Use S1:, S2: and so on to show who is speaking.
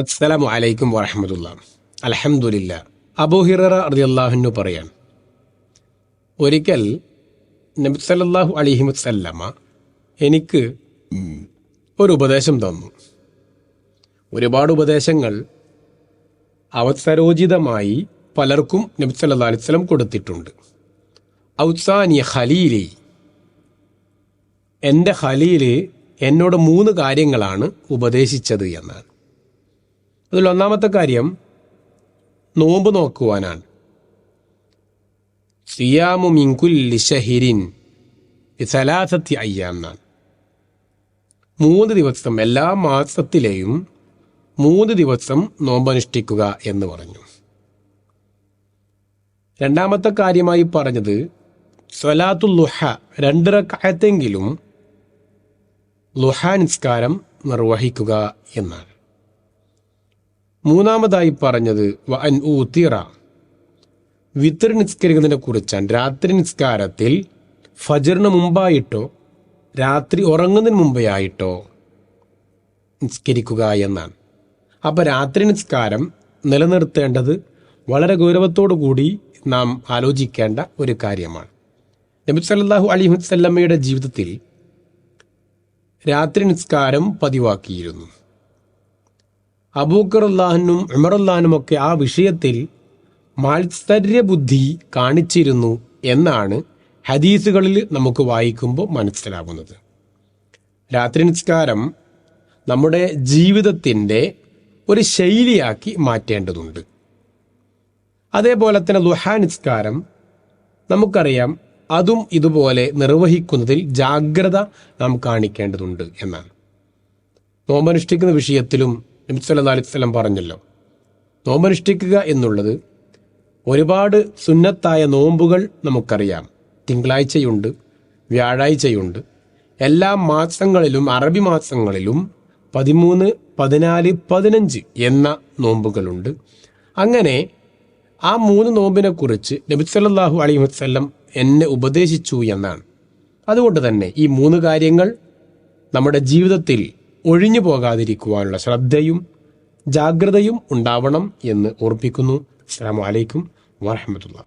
S1: അസ്സലാമു അലൈക്കും വറഹമത്തുള്ള. അലഹമുല്ല അബൂഹിറ റളിയല്ലാഹുവിനു പറയാൻ ഒരിക്കൽ നബി സല്ലല്ലാഹു അലൈഹി വസല്ലമ എനിക്ക് ഒരു ഉപദേശം തന്നു. ഒരുപാട് ഉപദേശങ്ങൾ അവസരോചിതമായി പലർക്കും നബി അലിസ്ലം കൊടുത്തിട്ടുണ്ട്. ഔസാനിയ ഖലീലി എന്റെ ഖലീൽ എന്നോട് മൂന്ന് കാര്യങ്ങളാണ് ഉപദേശിച്ചത് എന്നാണ്. അതിൽ ഒന്നാമത്തെ കാര്യം നോമ്പ് നോക്കുവാനാണ്. സിയാമു മിങ്കുല്ലി ഷഹിരിൻ സലാസത്തി അയ്യാം എന്നാണ്. മൂന്ന് ദിവസം എല്ലാ മാസത്തിലെയും മൂന്ന് ദിവസം നോമ്പനുഷ്ഠിക്കുക എന്ന് പറഞ്ഞു. രണ്ടാമത്തെ കാര്യമായി പറഞ്ഞത് സ്വലാത്തു ലുഹ രണ്ടിറക്കായത്തെങ്കിലും ലുഹ നിസ്കാരം നിർവഹിക്കുക എന്നാണ്. മൂന്നാമതായി പറഞ്ഞത് അൻ ഊത്തിറ വിത്തർ നിസ്കരിക്കുന്നതിനെ കുറിച്ചാണ്. രാത്രി നിസ്കാരത്തിൽ ഫജറിന് മുമ്പായിട്ടോ രാത്രി ഉറങ്ങുന്നതിന് മുമ്പേ ആയിട്ടോ നിസ്കരിക്കുക എന്നാണ്. അപ്പോൾ രാത്രി നിസ്കാരം നിലനിർത്തേണ്ടത് വളരെ ഗൗരവത്തോടു കൂടി നാം ആലോചിക്കേണ്ട ഒരു കാര്യമാണ്. നബി സല്ലാഹു അലൈഹി വസല്ലമ്മയുടെ ജീവിതത്തിൽ രാത്രി നിസ്കാരം പതിവാക്കിയിരുന്നു. അബൂക്കർ അള്ളാഹനും ഒക്കെ ആ വിഷയത്തിൽ മാത്സര്യബുദ്ധി കാണിച്ചിരുന്നു എന്നാണ് ഹദീസുകളിൽ നമുക്ക് വായിക്കുമ്പോൾ മനസ്സിലാകുന്നത് രാത്രി നിസ്കാരം നമ്മുടെ ജീവിതത്തിന്റെ ഒരു ശൈലിയാക്കി മാറ്റേണ്ടതുണ്ട്. അതേപോലെ തന്നെ ലുഹാ നിസ്കാരം നമുക്കറിയാം അതും ഇതുപോലെ നിർവഹിക്കുന്നതിൽ ജാഗ്രത നാം കാണിക്കേണ്ടതുണ്ട് എന്നാണ്. നോമ്പനുഷ്ഠിക്കുന്ന വിഷയത്തിലും നബി സല്ലല്ലാഹു അലൈഹി വസല്ലം പറഞ്ഞല്ലോ. നോമ്പനുഷ്ഠിക്കുക എന്നുള്ളത് ഒരുപാട് സുന്നത്തായ നോമ്പുകൾ നമുക്കറിയാം. തിങ്കളാഴ്ചയുണ്ട് വ്യാഴാഴ്ചയുണ്ട്. എല്ലാ മാസങ്ങളിലും അറബി മാസങ്ങളിലും പതിമൂന്ന് പതിനാല് പതിനഞ്ച് എന്ന നോമ്പുകളുണ്ട്. അങ്ങനെ ആ മൂന്ന് നോമ്പിനെക്കുറിച്ച് കുറിച്ച് നബി സല്ലല്ലാഹു അലൈഹി വസല്ലം എന്നെ ഉപദേശിച്ചു എന്നാണ്. അതുകൊണ്ട് തന്നെ ഈ മൂന്ന് കാര്യങ്ങൾ നമ്മുടെ ജീവിതത്തിൽ ഒഴിഞ്ഞു പോകാതിരിക്കുവാനുള്ള ശ്രദ്ധയും ജാഗ്രതയും ഉണ്ടാവണം എന്ന് ഓർപ്പിക്കുന്നു. അസ്സാം വലൈക്കും വാഹമത്തുള്ള